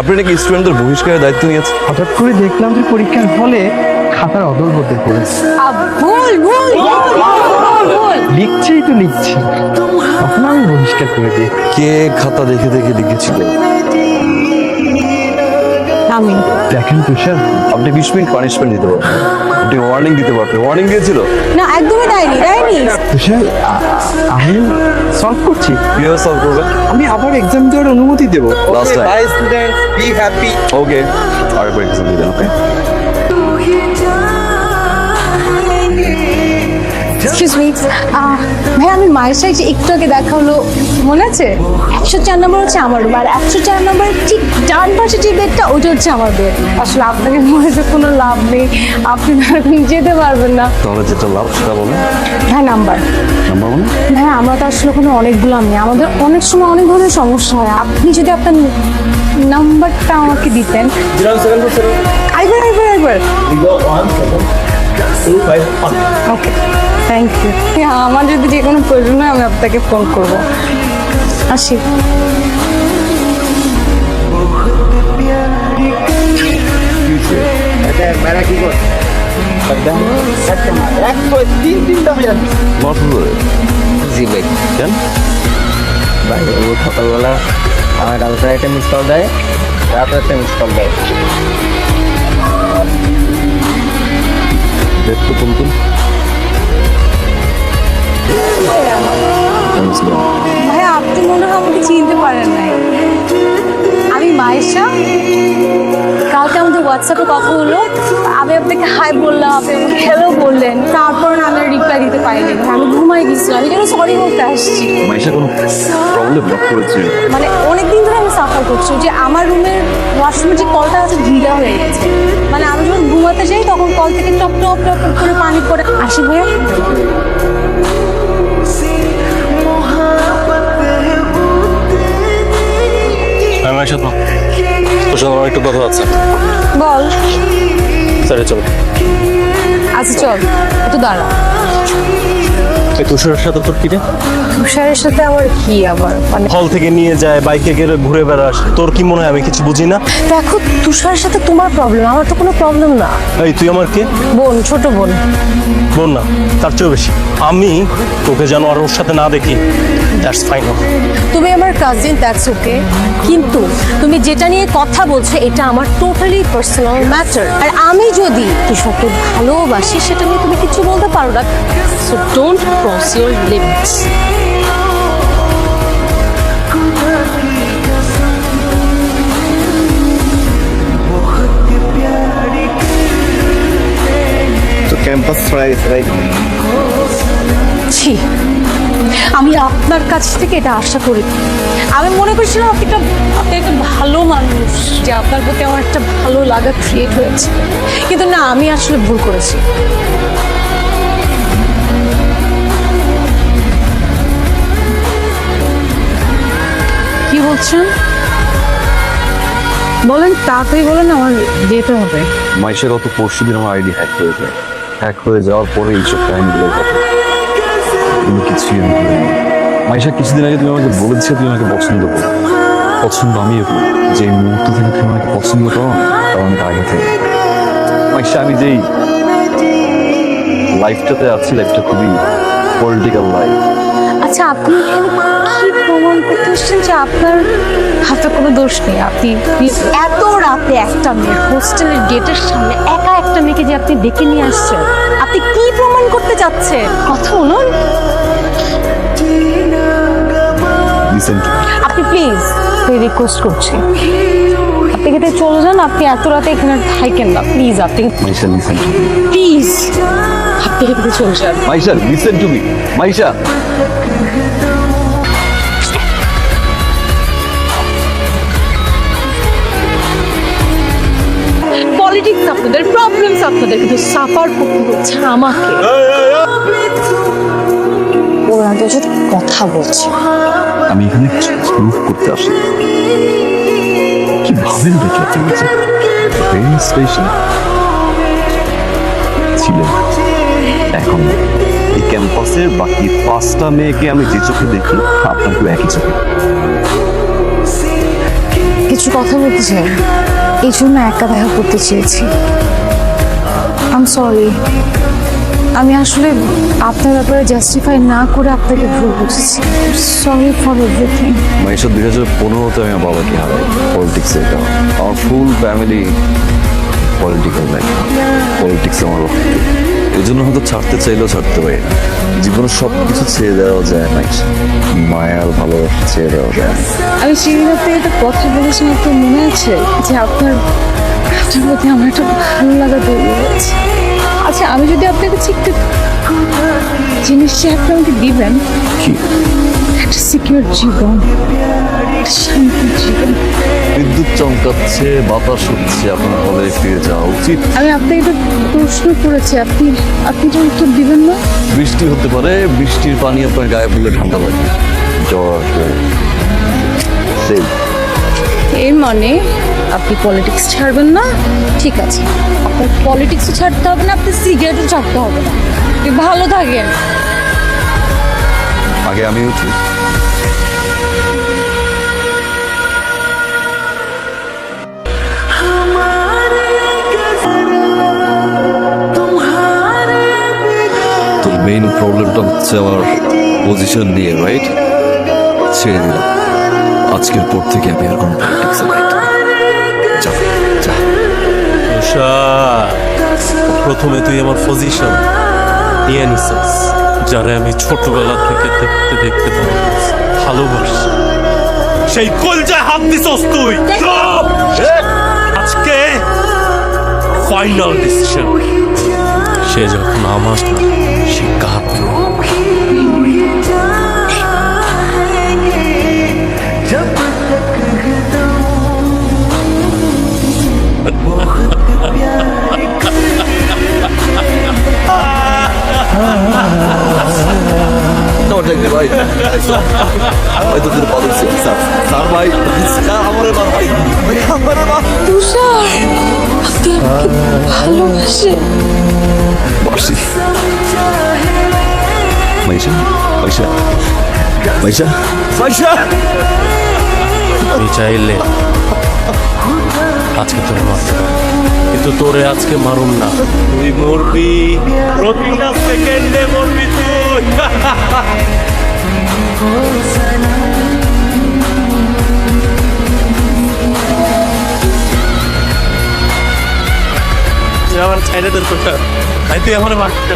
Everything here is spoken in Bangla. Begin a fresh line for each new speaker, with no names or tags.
আপনি নাকি স্টুডেন্টদের বহিষ্কারের দায়িত্ব নিয়েছেন?
হঠাৎ করে দেখলাম যে পরীক্ষার হলে খাতার অদল বদল করেছে।
আব, ভুল ভুল ভুল, ভুল
লিখছেই তো লিখছি। তখন আমি বহিষ্কার করে দিই
কে খাতা দেখে দেখে লিখেছিল?
আমি।
দেখেন তুষার
আপনি বিশ মিনিট পানিশমেন্ট দিতে পারতেন আপনি ওয়ার্নিং দিতে পারতেন ওয়ার্নিং দিয়েছিল?
না একদমই দেয়নি দেয়নি।
আ- আমি সলভ করছি।
কীভাবে সলভ করবে?
আমি আবার এক্সাম দেওয়ার অনুমতি দেবো।
Last time
bye student be happy
okay আরেকবার এক্সাম দিবেন ওকে
এক্সকিউজ মি ভাই আমি মায়ের সাথে যে একটু আগে দেখা হলো। মনে আছে? একশো চার নম্বর হচ্ছে আমার রুম আর একশো চার নম্বর ঠিক ডান পাশে যে বেডটা ওটা হচ্ছে আমার বেড আসলে আপনাকে মনে তো কোনো লাভ নেই। আপনি যেতে পারবেন না।
তাহলে যেটা লাভ সেটা বলুন।
ভাই নাম্বার
নাম্বার ওয়ান
ভাই আমরা তো আসলে কোনো অনেকগুলো আমি আমাদের অনেক সময় অনেক ধরনের সমস্যা হয়। আপনি যদি আপনার নাম্বারটা আমাকে দিতেন। আইবার আইবার আইবার ওকে থ্যাংক ইউ আমার যদি যে কোনো প্রয়োজন হয় আমি আপনাকে ফোন করব। আসি।
জি ভাই।
কেন?
ভাই সকালবেলা আমার একটা মিস কল দেয় রাতে একটা মিস কল দেয়।
দেখতে তুলতুন
ভাই আপনি মনে হয় আমাকে চিনতে পারেন নাই। আমি মায়েশা। কালকে আমাদের হোয়াটসঅ্যাপে কথা হলো। আমি আপনাকে হাই বললাম আপনি আমাকে হ্যালো বললেন। তারপর না আমি রিপ্লাই দিতে পারিনি। আমি ঘুমাই গেছিলাম। আমি যেন সরি বলতে আসছি।
মাইশা কোনো প্রবলেম ব্লক করেছে
মানে অনেকদিন ধরে আমি সাফার করছি যে আমার রুমের ওয়াশরুমের যে কলটা আছে ঢিলা হয়ে গেছে। ঘুমাতে যাই তখন কল থেকে টপ টপ টপ করে পানি পড়ে। আসি ভাইয়া।
আমি তোর সাথে আমার একটু কথা আছে।
বল।
স্যারে চল।
আচ্ছা চল। একটু দাঁড়া।
তুষারের সাথে তোর কি রে?
তুষারের সাথে আমার কি আবার? মানে
হল থেকে নিয়ে যায় বাইকে গেলে ঘুরে বেড়াস তোর কি মনে হয় আমি কিছু বুঝি না?
দেখো তুষারের সাথে তোমার প্রবলেম আমার তো কোনো প্রবলেম না।
এই তুই আমার কে?
বোন ছোট বোন।
বোন না তার চেয়েও বেশি। আমি তোকে যেন আর ওর সাথে না দেখি দ্যাটস ফাইন
তুমি আমার কাজিন দ্যাটস ওকে কিন্তু তুমি যেটা নিয়ে কথা বলছো এটা আমার টোটালি পার্সোনাল ম্যাটার আর আমি যদি তুষারকে ভালোবাসি সেটা নিয়ে তুমি কিছু বলতে পারো না। So don't cross your limits
তো ক্যাম্পাস ফ্রাই ফ্রাই
ছি। আমি আপনার কাছ থেকে এটা আশা করি। আমি মনে করছিলাম আপনি একটা আপনি একটা ভালো মানুষ, যে আপনার প্রতি আমার একটা ভালো লাগা ক্রিয়েট হয়েছে। কিন্তু না, আমি আসলে ভুল করেছি। কি বলছেন? বলেন, তাড়াতাড়ি বলেন, আমার যেতে হবে।
মাইশা গত পরশু দিন আমার আইডি হ্যাক হয়ে যায়। হ্যাক হয়ে যাওয়ার পরে এইসব কাহিনীগুলো ঘটে। তুমি কিছুই আমি করিনি। মাইশা, কিছুদিন আগে তুমি আমাকে বলেছে তুমি আমাকে পছন্দ করো। পছন্দ করি। যে মুহূর্ত থেকে তুমি আমাকে পছন্দ করো তার অনেক আগে থেকে। মাইশা, আমি যেই লাইফটাতে আছি, লাইফটা খুবই পলিটিক্যাল লাইফ
আচ্ছা আপনি কি প্রমাণ করতে এসেছেন যে আপনার হাতে কোনো দোষ নেই? আপনি এত রাতে একটা মেয়ে হোস্টেলের গেটের সামনে একা মেয়েকে যে আপনি ডেকে নিয়ে আসছেন আপনি কি প্রমাণ করতে যাচ্ছেন কথা বলুন। আপনি প্লিজ রিকোয়েস্ট করছি। আপনি কেটে চলে যান আপনি এত রাতে এখানে থাকেন না। প্লিজ আপনি প্লিজ আপনি কেটে চলে যান।
Maisha listen to me Maisha.
আপনাদের কিন্তু সাফার করতে হচ্ছে আমাকে। ওরা তো কথা বলছে।
আমি এখানে প্রুফ করতে আসি কি ভাবেন দেখি আপনি ভেরি স্পেশাল ছিলেন এখন। এই ক্যাম্পাসের বাকি পাঁচটা মেয়েকে আমি যে চোখে দেখি আপনাকেও একই চোখে।
কিছু কথা বলতে চাই? এই জন্য একা দেখা করতে চেয়েছি। আম সরি আমি আসলে আপনার ব্যাপারে জাস্টিফাই না করে আপনাকে ভুল বুঝেছি। সরি ফর এভরিথিং
মাইশা দুই হাজার পনেরোতে আমি আমার বাবাকে হারাই পলিটিক্সে এটা আমার full family political life politics আমার রক্ত। এই জন্য হয়তো ছাড়তে চাইলেও ছাড়তে পারি না। জীবনে সব কিছু ছেড়ে দেওয়া যায় না। মায়ার ভালোবাসা ছেড়ে দেওয়া যায়।
আমি শ্রীনাথে একটা কথা বলেছিলাম আপনার মনে আছে যে আপনার আপনার প্রতি আমার একটা ভালো লাগা তৈরি হয়েছে। আমি যদি আপনার কাছে একটু জিনিস চাই আপনি আমাকে দিবেন একটা সিকিউর জীবন একটা শান্তির জীবন।
বিদ্যুৎ চমকাচ্ছে বাতাস হচ্ছে আপনার হলে ফিরে যাওয়া উচিত।
আমি আপনাকে একটা প্রশ্ন করেছি আপনি আপনি যে উত্তর দিবেন না?
বৃষ্টি হতে পারে বৃষ্টির পানি আপনার গায়ে পড়লে ঠান্ডা লাগে। জ্বর আসবে। সেই
এর মানে আপনি পলিটিক্স ছাড়বেন না। ঠিক আছে। আপনার পলিটিক্সও ছাড়তে হবে না আপনি সিগারেটও ছাড়তে হবে না। আপনি ভালো থাকেন।
আগে আমি উঠি। মেইন প্রবলেমটা হচ্ছে আমার পজিশন নিয়ে রাইট ছেড়ে দিলাম। আজকের পর থেকে আমি আর কোনো
প্রথমে তুই আমার পজিশন নিয়ে নিছিস, যারা আমি ছোটবেলা থেকে দেখতে দেখতে ভালোবাসি। সেই কলজায় হাত দিছস তুই! আজকে ফাইনাল ডিসিশন সে যখন আমার সে কার
ভাই। ভাই তো তোর পাদক স্যার। স্যার ভাই স্যার আমার এবার ভাই। আমার এবার
তুষার আপনি ভালোবাসে।
বাসি মাইশা
আমি চাইলে আজকে তোরে মারতে কিন্তু তোরে আজকে মারুম না। তুই মরবি প্রতিটা সেকেন্ডে মরবি তুই। আমার ছাইড়ে তোর কোথা তুই আমার মারতে